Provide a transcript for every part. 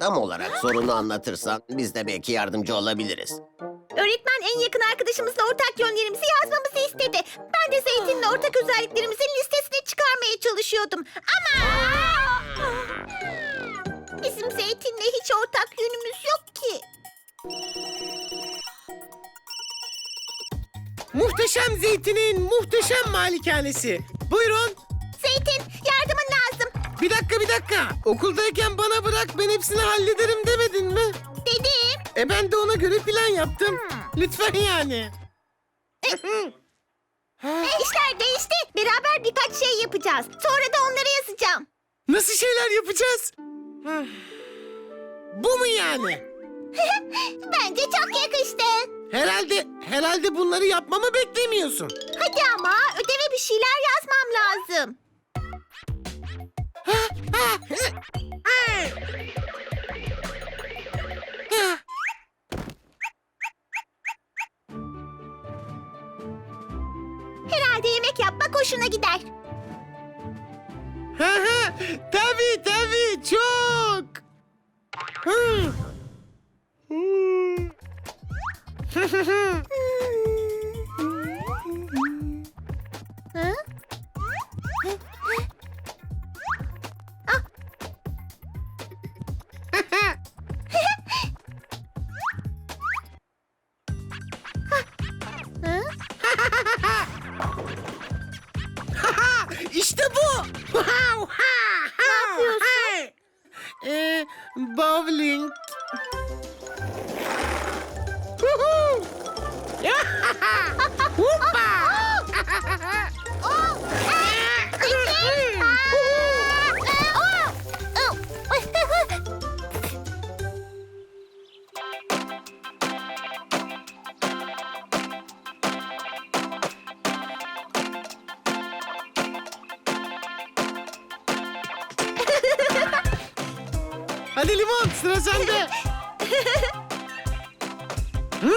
Tam olarak sorunu anlatırsan biz de belki yardımcı olabiliriz. Öğretmen en yakın arkadaşımızla ortak yönlerimizi yazmamızı istedi. Ben de Zeytin'le ortak özelliklerimizin listesini çıkarmaya çalışıyordum. Ama... Bizim Zeytin'le hiç ortak yönümüz yok ki. Muhteşem Zeytin'in muhteşem malikanesi. Buyurun. Zeytin yardımın. Bir dakika bir dakika. Okuldayken bana bırak ben hepsini hallederim demedin mi? Dedim. E ben de ona göre plan yaptım. Lütfen yani. E, işler değişti. Beraber birkaç şey yapacağız. Sonra da onları yazacağım. Nasıl şeyler yapacağız? Bu mu yani? Bence çok yakıştı. Herhalde herhalde bunları yapmamı beklemiyorsun. Hadi ama ödeve bir şeyler yazmam lazım. Herhalde yemek yapmak hoşuna gider. Tabii tabii çok. Hı. Hmm. Hı? Hadi limon sıra sende. Hı?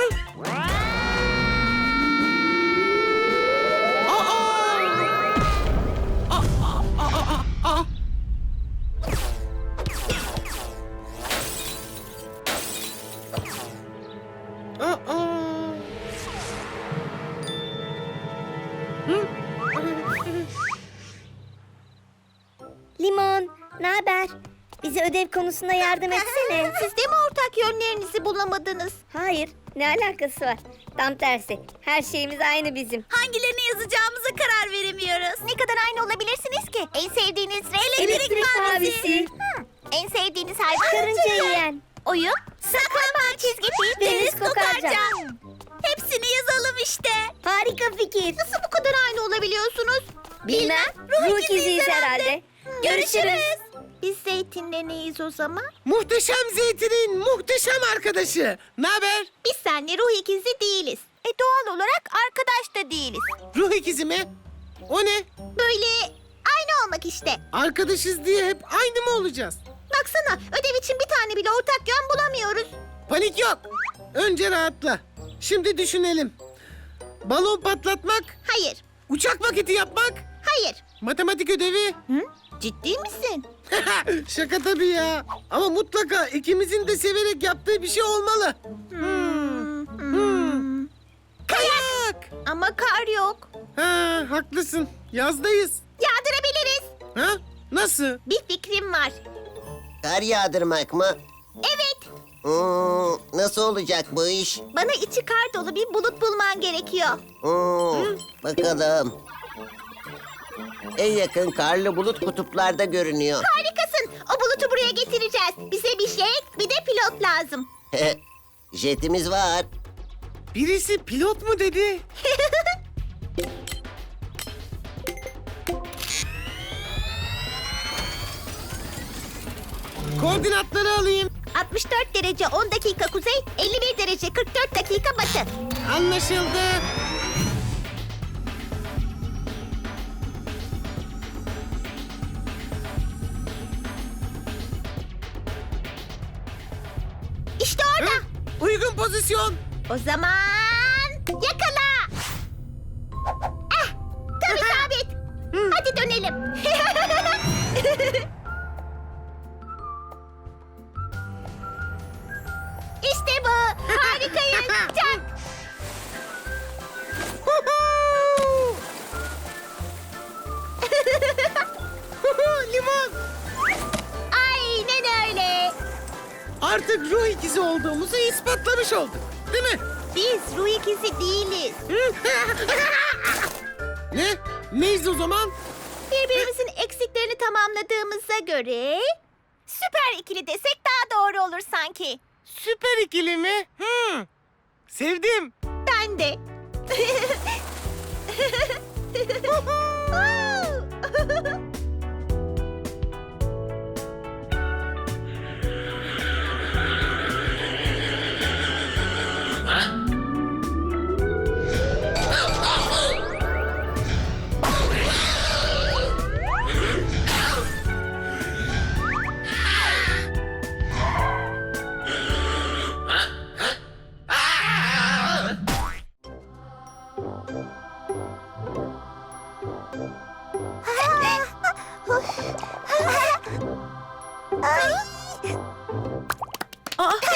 Konusunda yardım etsene. Siz de mi ortak yönlerinizi bulamadınız? Hayır, ne alakası var? Tam tersi, her şeyimiz aynı bizim. Hangilerini yazacağımıza karar veremiyoruz. Ne kadar aynı olabilirsiniz ki? En sevdiğiniz renk Elektrik mavisi. En sevdiğiniz hayvan? karınca yiyen, Oyun? Saklambaç çizgi film. Deniz kokarcan. Hepsini yazalım işte. harika fikir. Nasıl bu kadar aynı olabiliyorsunuz? Bilmem, ruh ikiziyiz herhalde. Görüşürüz. Biz zeytinle neyiz o zaman? Muhteşem Zeytin'in muhteşem arkadaşı. Ne haber? Biz seninle ruh ikizi değiliz. E doğal olarak arkadaş da değiliz. Ruh ikizi mi? O ne? Böyle aynı olmak işte. Arkadaşız diye hep aynı mı olacağız? Baksana ödev için bir tane bile ortak yön bulamıyoruz. Panik yok. Önce rahatla. Şimdi düşünelim. Balon patlatmak, Hayır, uçak maketi yapmak, hayır. matematik ödevi. Ciddi misin? Şaka tabii ya. Ama mutlaka ikimizin de severek yaptığı bir şey olmalı. Hmm. Hmm. Kayak. Ama kar yok. Ha, haklısın. Yazdayız. Yağdırabiliriz. Ha? Nasıl? Bir fikrim var. Kar yağdırmak mı? Evet, Hmm, nasıl olacak bu iş? bana içi kar dolu bir bulut bulman gerekiyor. Hmm, bakalım. En yakın karlı bulut kutuplarda görünüyor. Harikasın. O bulutu buraya getireceğiz. Bize bir şey, bir de pilot lazım. Jetimiz var. Birisi pilot mu dedi? Koordinatları alayım. 64 derece 10 dakika kuzey, 51 derece 44 dakika batı. Anlaşıldı. Uygun pozisyon. O zaman yakala. Süper ikili mi? Hmm. Sevdim. Ben de.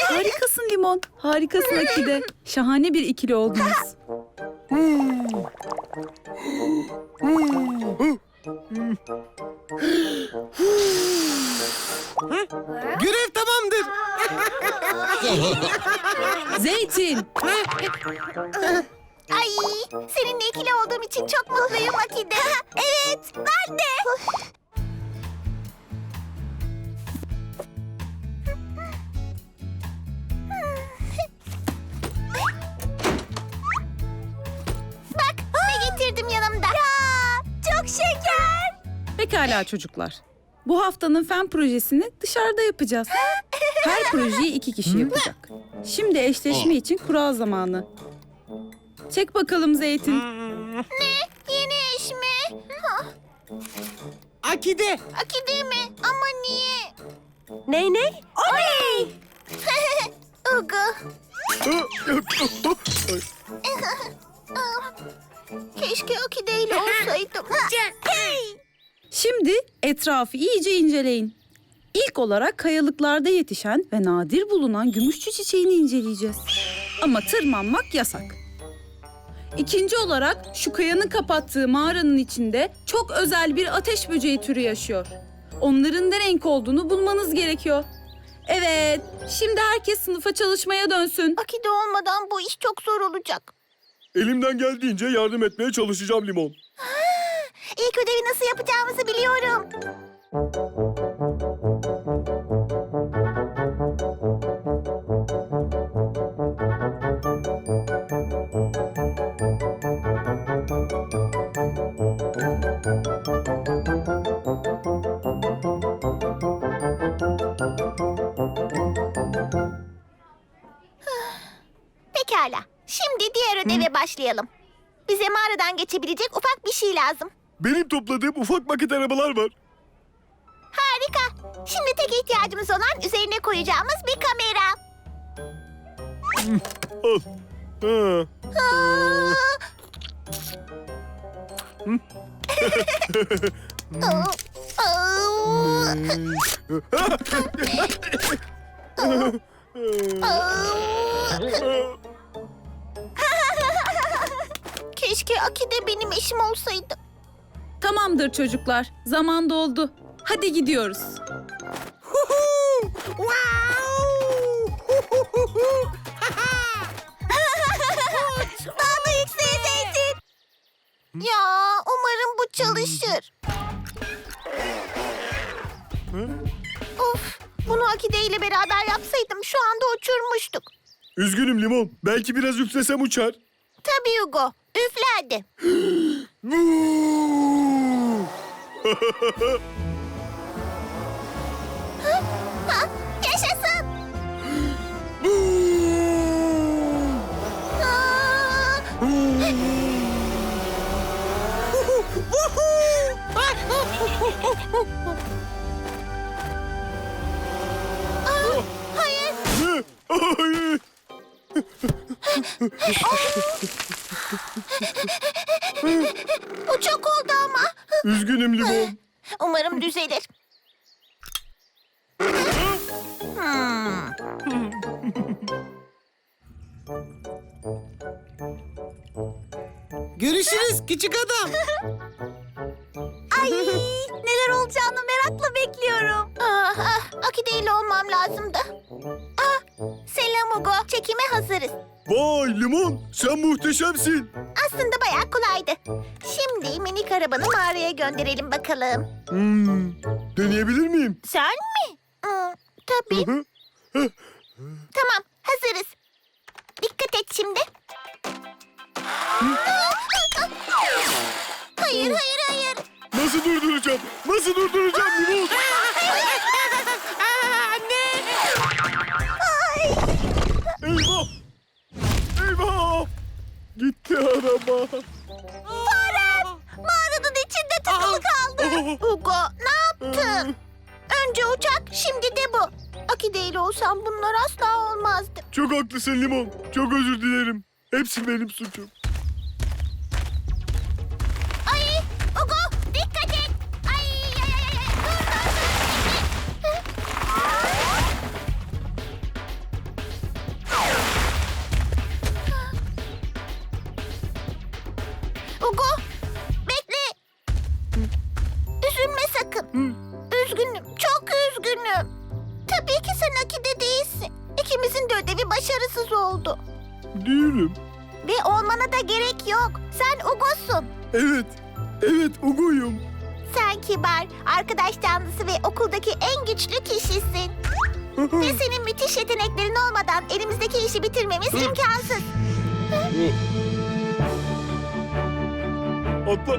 harikasın Limon. Harikasın Akide. Şahane bir ikili oldunuz. Görev tamamdır. Zeytin. Pekala çocuklar. Bu haftanın fen projesini dışarıda yapacağız. Her projeyi iki kişi yapacak. Şimdi eşleşme için kura zamanı. Çek bakalım Zeytin. Yeni eş mi? Hah, Akide. Akide mi? Ama niye? Ney ney? Oley! Ugu. Keşke Akide ile olsaydım. Şimdi etrafı iyice inceleyin. İlk olarak kayalıklarda yetişen ve nadir bulunan gümüşçü çiçeğini inceleyeceğiz. Ama tırmanmak yasak. İkinci olarak şu kayanın kapattığı mağaranın içinde çok özel bir ateş böceği türü yaşıyor. Onların ne renk olduğunu bulmanız gerekiyor. Evet, şimdi herkes sınıfa çalışmaya dönsün. Akide olmadan bu iş çok zor olacak. Elimden geldiğince yardım etmeye çalışacağım Limon. İlk ödevi nasıl yapacağımızı biliyorum. Pekala. Şimdi diğer ödeve başlayalım. Bize mağaradan geçebilecek ufak bir şey lazım. Benim topladığım ufak maket arabalar var. Harika. Şimdi tek ihtiyacımız olan üzerine koyacağımız bir kamera. Al. Ha. Aa! Aa, aa, aa. Keşke Akide benim eşim olsaydı. Tamamdır çocuklar, zaman doldu. Hadi gidiyoruz. Daha da yükseğe zeytin. Ya umarım bu çalışır. of bunu Akide ile beraber yapsaydım şu anda uçurmuştuk. Üzgünüm Limon. Belki biraz üflesem uçar. Tabii Hugo. Üfle hadi. Ha, yaşasın. Aa! Aa, hayır. Ne? Ay! Bu çok oldu ama. Üzgünüm Limon. Umarım düzelir. Hmm. Görüşürüz küçük adam. Ay neler olacağını merakla bekliyorum. Ah, ah, Akide ile olmam lazımdı. Selam Ugo. Çekime hazırız. Vay Limon sen muhteşemsin. Aslında bayağı kolaydı. Şimdi minik arabanı mağaraya gönderelim bakalım. Hmm, deneyebilir miyim? Sen mi? Hmm, tabii. Hı hı. Tamam, hazırız. Dikkat et şimdi. Hayır, hayır, Haklısın Limon. Çok özür dilerim. Hepsi benim suçum. Ay, Ugo, dikkat et. Ay, ay, ay, ay. Dur, dur, dur. Ugo, bekle. Üzülme sakın. Üzgünüm, çok üzgünüm. Tabii ki sen Aki'de değilsin. İkimizin de ödevi başarısız oldu. Değilim. Ve olmana da gerek yok. Sen Ugo'sun. Evet. Evet Ugo'yum. Sen kibar, arkadaş canlısı ve okuldaki en güçlü kişisin. Ve senin müthiş yeteneklerin olmadan elimizdeki işi bitirmemiz imkansız. Atla.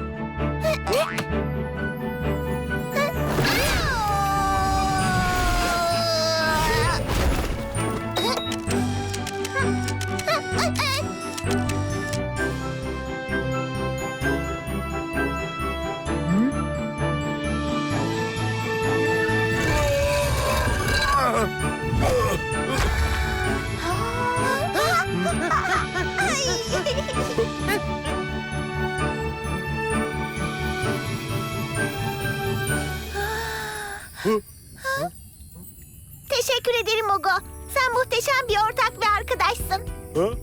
Teşekkür ederim Ugo. Sen muhteşem bir ortak ve arkadaşsın.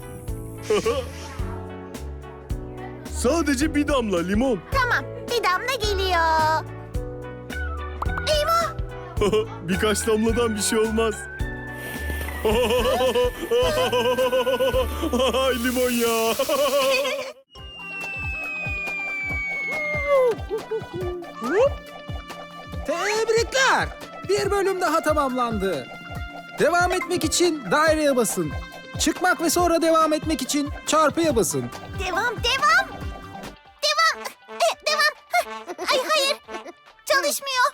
Sadece bir damla limon. Tamam, bir damla geliyor. Birkaç damladan bir şey olmaz. Ay limon ya. Tebrikler. Bir bölüm daha tamamlandı. Devam etmek için daireye basın. Çıkmak ve sonra devam etmek için çarpıya basın. Devam, devam! Devam! Eh, Devam! Ay hayır! Çalışmıyor.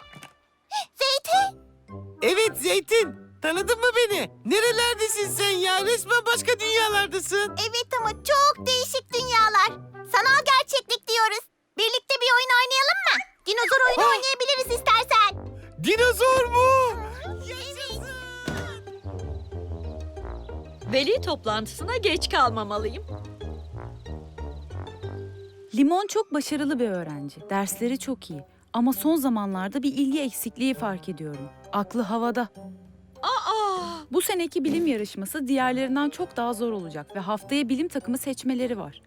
Evet Zeytin. Tanıdın mı beni? Nerelerdesin sen ya? Resmen başka dünyalardasın. Evet ama çok değişik dünyalar. Sanal gerçeklik diyoruz. Birlikte bir oyun oynayalım mı? Dinozor oyunu Ha! oynayabiliriz istersen. Dinozor mu? Veli toplantısına geç kalmamalıyım. Limon çok başarılı bir öğrenci. Dersleri çok iyi. Ama son zamanlarda bir ilgi eksikliği fark ediyorum. Aklı havada. Aa! Bu seneki bilim yarışması diğerlerinden çok daha zor olacak ve haftaya bilim takımı seçmeleri var.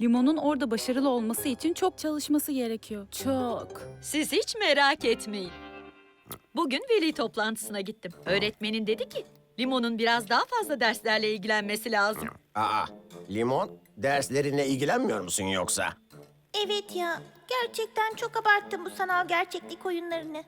Limon'un orada başarılı olması için çok çalışması gerekiyor. Çok. Siz hiç merak etmeyin. Bugün veli toplantısına gittim. Öğretmenin dedi ki, Limon'un biraz daha fazla derslerle ilgilenmesi lazım. Aa, Limon, derslerinle ilgilenmiyor musun yoksa? Evet ya. Gerçekten çok abarttım bu sanal gerçeklik oyunlarını.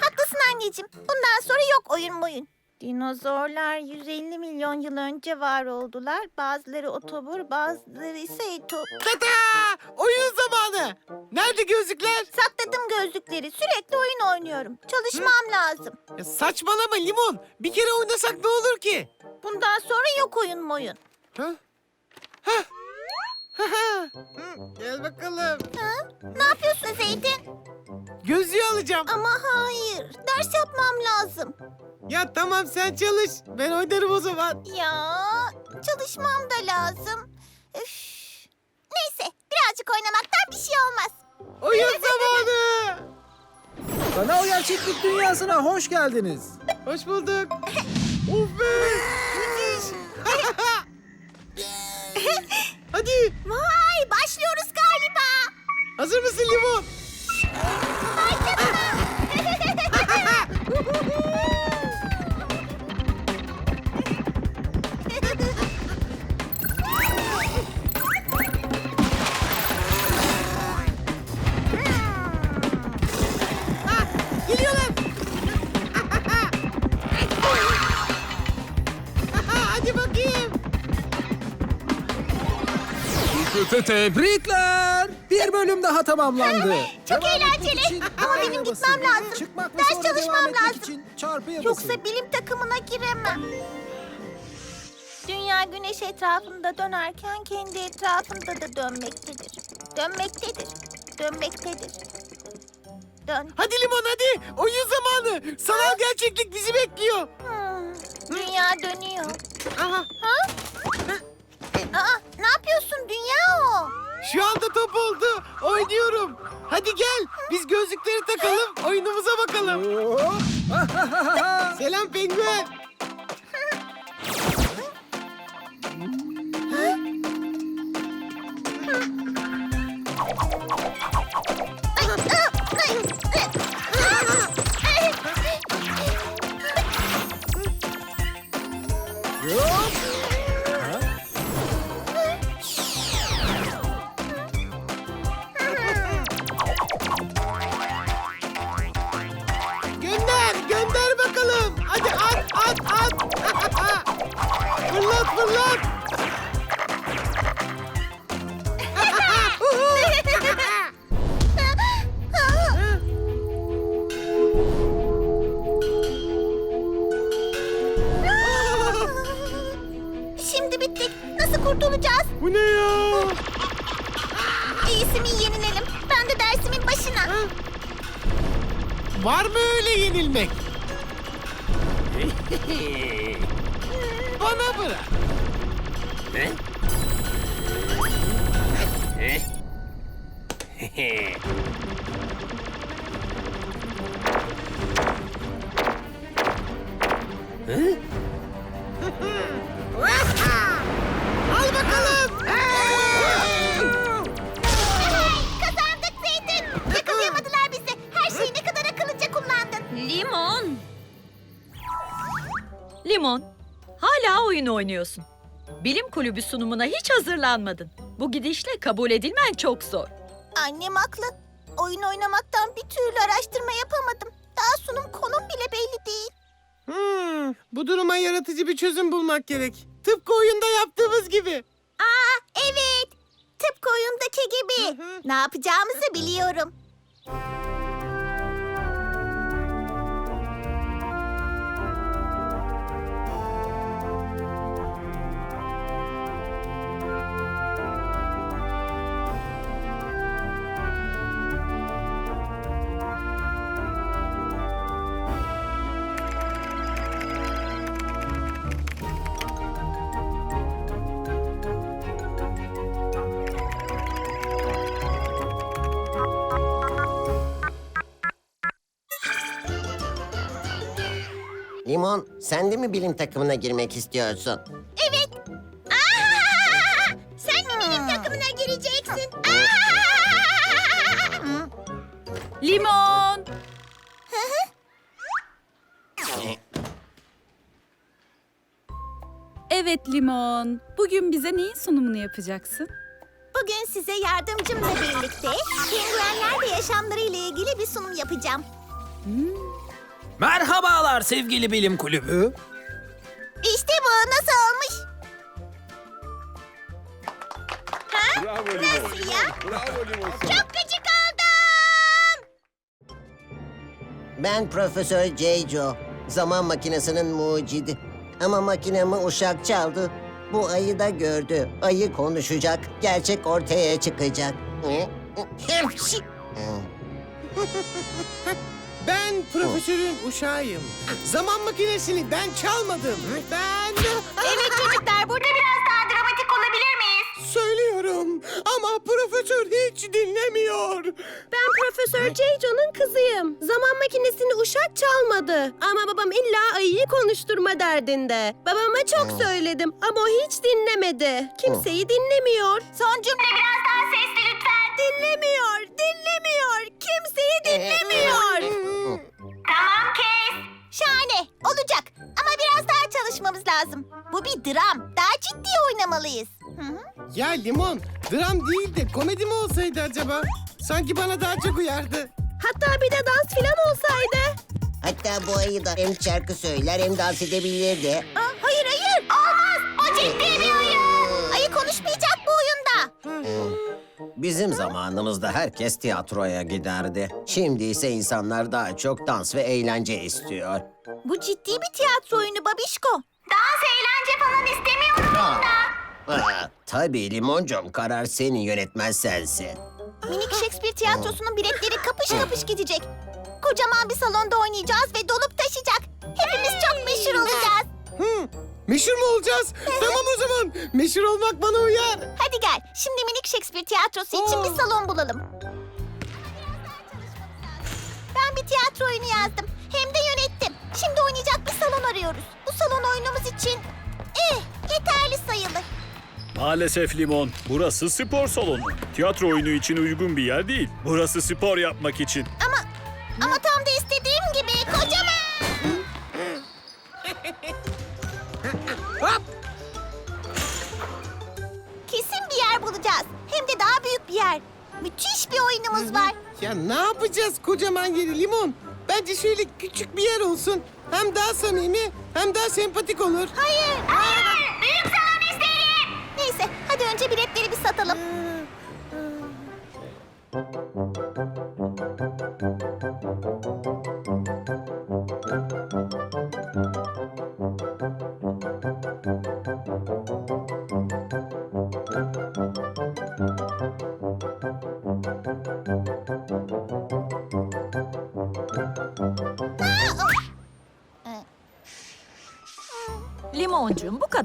Haklısın anneciğim. Bundan sonra yok oyun oyun. Dinozorlar 150 milyon yıl önce var oldular. Bazıları otobur, bazıları ise etop. Tata! Oyun zamanı. Nerede gözlükler? Sakladım gözlükleri. Sürekli oyun oynuyorum. Çalışmam lazım. Ya saçmalama Limon. Bir kere oynasak ne olur ki? Bundan sonra yok oyun oyun. Ha? Ha? Hı, Gel bakalım. Ne yapıyorsun Zeytin? Gözlüğü alacağım. Ama hayır. Ders yapmam lazım. Ya tamam sen çalış. Ben oynarım o zaman. Ya çalışmam da lazım. Üf. Neyse birazcık oynamaktan bir şey olmaz. Oyun zamanı. Sanal gerçeklik dünyasına hoş geldiniz. Hoş bulduk. of be. Müthiş. Hadi. Vay başlıyoruz galiba. Hazır mısın Limon? Te- Tebrikler. Bir bölüm daha tamamlandı. Çok Devam etmek eğlenceli. için Ama benim basın. gitmem lazım. Çıkmak ve Ders sonra çalışmam devam etmek lazım. için çarpıya basın. Yoksa bilim takımına giremem. Dünya güneş etrafında dönerken kendi etrafında da dönmektedir. Dönmektedir. Dönmektedir. Dön. Hadi Limon hadi. Oyun zamanı. Sanal gerçeklik bizi bekliyor. Hmm, Dünya dönüyor. Aha. Aa, ne yapıyorsun dünya o? Şu anda top oldu. Oynuyorum. Hadi gel. Biz gözlükleri takalım. Oyunumuza bakalım. Selam penguen. Bana bırak. Al oynuyorsun. Bilim kulübü sunumuna hiç hazırlanmadın. Bu gidişle kabul edilmen çok zor. Annem haklı. Oyun oynamaktan bir türlü araştırma yapamadım. Daha sunum konum bile belli değil. Hmm, bu duruma yaratıcı bir çözüm bulmak gerek. Tıpkı oyunda yaptığımız gibi. Aa evet. Tıpkı oyundaki gibi. Ne yapacağımızı biliyorum. Sen de mi bilim takımına girmek istiyorsun? Evet. Aa! Sen de benim takımına gireceksin. Aa! Limon! Evet Limon. Bugün bize neyin sunumunu yapacaksın? Bugün size yardımcımla birlikte penguenler ve yaşamlarıyla ilgili bir sunum yapacağım. Merhabalar sevgili bilim kulübü. İşte bu nasıl olmuş? Bravo Limon. Nasıl ya? Bravo Limon. Çok gıcık oldum. Ben Profesör J.Jo. Zaman makinesinin mucidi. Ama makinemi uşak çaldı. Bu ayı da gördü. Ayı konuşacak. Gerçek ortaya çıkacak. Hepsi. Ben profesörün uşağıyım. Zaman makinesini ben çalmadım. Ben Evet çocuklar burada biraz daha dramatik olabilir miyiz? söylüyorum ama profesör hiç dinlemiyor. Ben Profesör Ceyco'nun kızıyım. Zaman makinesini uşak çalmadı. Ama babam illa ayıyı konuşturma derdinde. Babama çok söyledim ama o hiç dinlemedi. Kimseyi dinlemiyor. Son cümle biraz daha sesli lütfen. Dinlemiyor, dinlemiyor. Kimseyi dinlemiyor. Tamam kes. Şahane olacak ama biraz daha çalışmamız lazım. Bu bir dram. Daha ciddi oynamalıyız. Hı hı. Ya Limon, dram değil de komedi mi olsaydı acaba? Sanki bana daha çok uyardı. Hatta bir de dans filan olsaydı. Hatta bu ayı da hem şarkı söyler hem dans edebilirdi. Aa, hayır hayır olmaz. O ciddi bir oyun. Ayı konuşmayacak. Bizim zamanımızda herkes tiyatroya giderdi. Şimdi ise insanlar daha çok dans ve eğlence istiyor. Bu ciddi bir tiyatro oyunu babişko. Dans eğlence falan istemiyorum. Aa, tabii limoncum karar senin yönetmen sensin. Minik Shakespeare tiyatrosunun biletleri kapış kapış gidecek. Kocaman bir salonda oynayacağız ve dolup taşacak. Hepimiz çok meşhur olacağız. Meşhur mu olacağız? tamam o zaman. Meşhur olmak bana uyar. Hadi gel. Şimdi minik Shakespeare tiyatrosu için bir salon bulalım. Ben bir tiyatro oyunu yazdım. Hem de yönettim. Şimdi oynayacak bir salon arıyoruz. Bu salon oyunumuz için eh, yeterli sayılır. Maalesef Limon, burası spor salonu. Tiyatro oyunu için uygun bir yer değil. Burası spor yapmak için. Ama ama tam da istediğim gibi kocaman. yer bulacağız. Hem de daha büyük bir yer. Müthiş bir oyunumuz var. Ya ne yapacağız kocaman yeri limon? Bence şöyle küçük bir yer olsun. Hem daha samimi hem daha sempatik olur. Hayır. Hayır. Büyük salon isterim. Neyse hadi önce biletleri bir satalım.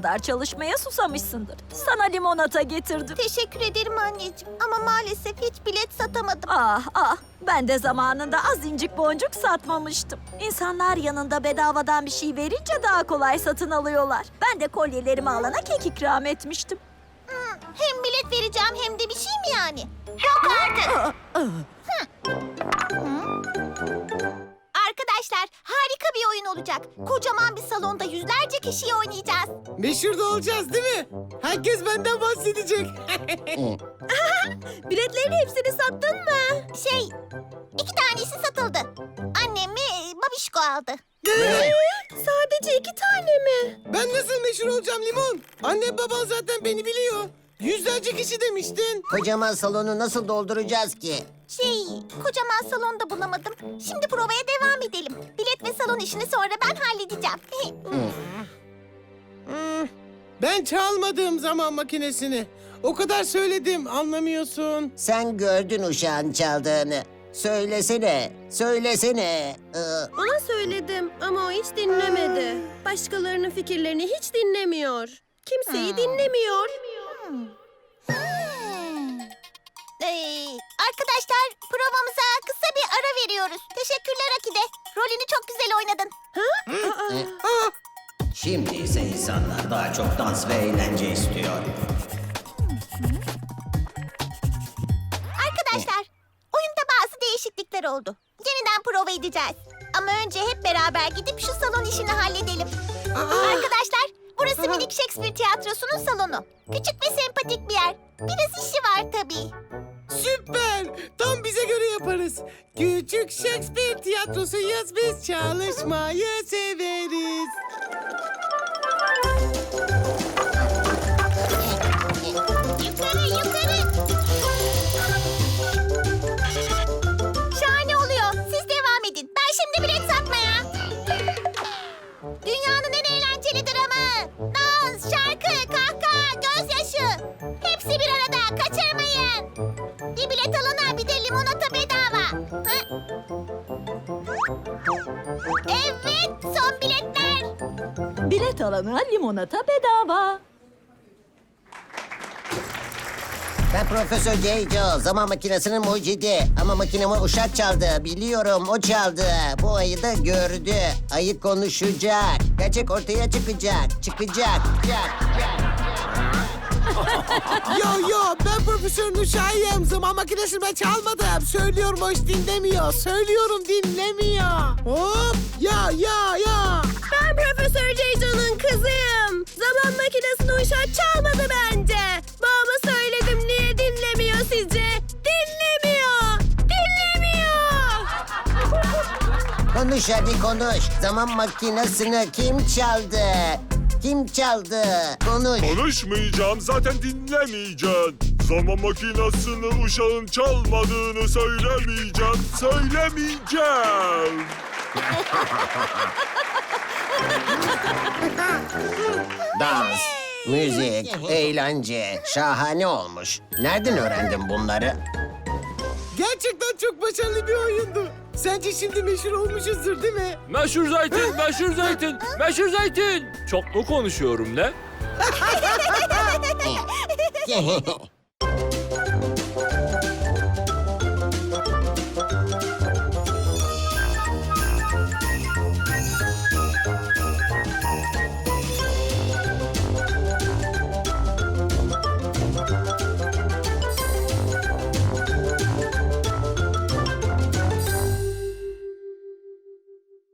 Kadar çalışmaya susamışsındır. Sana limonata getirdim. Teşekkür ederim anneciğim. Ama maalesef hiç bilet satamadım. Ah ah ben de zamanında az incik boncuk satmamıştım. İnsanlar yanında bedavadan bir şey verince daha kolay satın alıyorlar. Ben de kolyelerimi alana kek ikram etmiştim. Hmm, hem bilet vereceğim hem de bir şey mi yani? Yok artık. Hı. Arkadaşlar harika bir oyun olacak. Kocaman bir salonda yüzlerce kişiyi oynayacağız. Meşhur da olacağız değil mi? Herkes benden bahsedecek. Biletlerin hepsini sattın mı? Şey, iki tanesi satıldı. Annem ve babişko aldı. Sadece iki tane mi? ben nasıl meşhur olacağım limon? Anne baban zaten beni biliyor. Yüzlerce kişi demiştin. Kocaman salonu nasıl dolduracağız ki? Şey, kocaman salonda bulamadım. Şimdi provaya devam edelim. Bilet ve salon işini sonra ben halledeceğim. Hmm, Ben çalmadım zaman makinesini. O kadar söyledim anlamıyorsun. Sen gördün uşağın çaldığını. Söylesene, söylesene. Ee, Ona söyledim ama o hiç dinlemedi. Başkalarının fikirlerini hiç dinlemiyor. Kimseyi dinlemiyor. Ee, arkadaşlar provamıza kısa bir ara veriyoruz. Teşekkürler Akide. Rolünü çok güzel oynadın. şimdi ise insanlar daha çok dans ve eğlence istiyor. Arkadaşlar oyunda bazı değişiklikler oldu. Yeniden prova edeceğiz. Ama önce hep beraber gidip şu salon işini halledelim. Arkadaşlar burası minik Shakespeare tiyatrosunun salonu. Küçük ve sempatik bir yer. Biraz işi var tabii. Süper. Tam bize göre yaparız. Küçük Shakespeare tiyatrosuyuz biz çalışmayı severiz. Hepsi bir arada. Kaçırmayın. Bir bilet alana bir de limonata bedava. Ha? Evet, son biletler. Bilet alana limonata bedava. Ben Profesör Geico, zaman makinesinin mucidi. Ama makinemi uşak çaldı, biliyorum o çaldı. Bu ayı da gördü. Ayı konuşacak. Gerçek ortaya çıkacak, çıkacak. Yo yo ben profesörün uşağıyım. Zaman makinesini ben çalmadım. Söylüyorum o hiç dinlemiyor. Söylüyorum dinlemiyor. Hop ya ya ya. Ben Profesör Ceycan'ın kızıyım. Zaman makinesini uşak çalmadı bence. Babama söyledim niye dinlemiyor sizce? Dinlemiyor. Dinlemiyor. Konuş hadi konuş. Zaman makinesini kim çaldı? Kim çaldı? Konuş. Konuşmayacağım, zaten dinlemeyeceksin. Zaman makinesini uşağın çalmadığını söylemeyeceğim, söylemeyeceğim. Dans, müzik, eğlence. Şahane olmuş. Nereden öğrendin bunları? Gerçekten çok başarılı bir oyundu. Sence şimdi meşhur olmuşuzdur değil mi? Meşhur zeytin, meşhur zeytin, meşhur zeytin. Çok mu konuşuyorum ne?